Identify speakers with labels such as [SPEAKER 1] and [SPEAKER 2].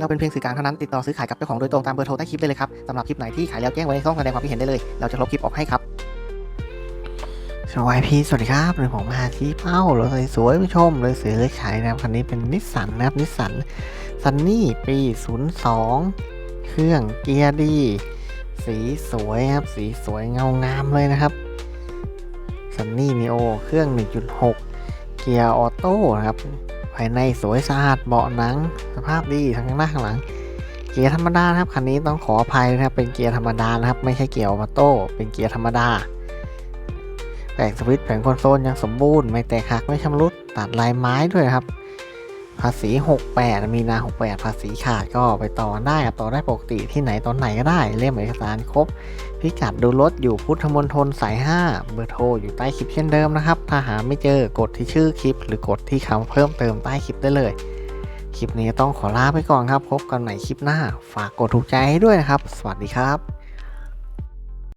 [SPEAKER 1] เราเป็นเพียงสื่อกลางเท่านั้นติดต่อซื้อขายกับเจ้าของโดยตรงตามเบอร์โทรใต้คลิปได้เลยครับสำหรับคลิปไหนที่ขายแล้วแจ้งไว้ในช่องแสดงความคิดเห็นได้เลย เราจะลบคลิปออกให้ครับสวัสดีพี่สวัสดีครับเลยผมมาที่เป้ารถสวยๆผู้ชมเลยสือเลยขายนะครับคันนี้เป็นนิสสันนะครับนิสสันซันนี่ปี 02 เครื่องเกียร์ดี สีสวยครับ สีสวยเงางามเลยนะครับซันนี่นีโอเครื่อง 1.6 เกียร์ออโต้นะครับ ภายในสวยสะอาดเบาะหนัง สภาพดีทั้งหน้าข้างหลัง เกียร์ธรรมดาครับคันนี้ต้องขออภัยนะครับเป็นเกียร์ธรรมดานะครับไม่ใช่เกียร์ออโต้เป็นเกียร์ธรรมดาแผงสวิตช์แผงคอนโซลยังสมบูรณ์ไม่แตกหักไม่ชำรุดตัดลายไม้ด้วยครับ ภาษี 68 มีนา 68 ภาษีขาดก็ไปต่อได้ครับต่อได้ปกติที่ไหนตอนไหนก็ได้ เล่มเอกสารครบ พิกัดดูรถอยู่พุทธมณฑลสาย 5 เบอร์โทรอยู่ใต้คลิปเช่นเดิมนะครับ ถ้าหาไม่เจอกดที่ชื่อคลิป หรือกดที่คำเพิ่มเติมใต้คลิปได้เลย คลิปนี้ต้องขอลาไปก่อนครับ พบกันใหม่คลิปหน้า ฝากกดถูกใจให้ด้วยนะครับ สวัสดีครับ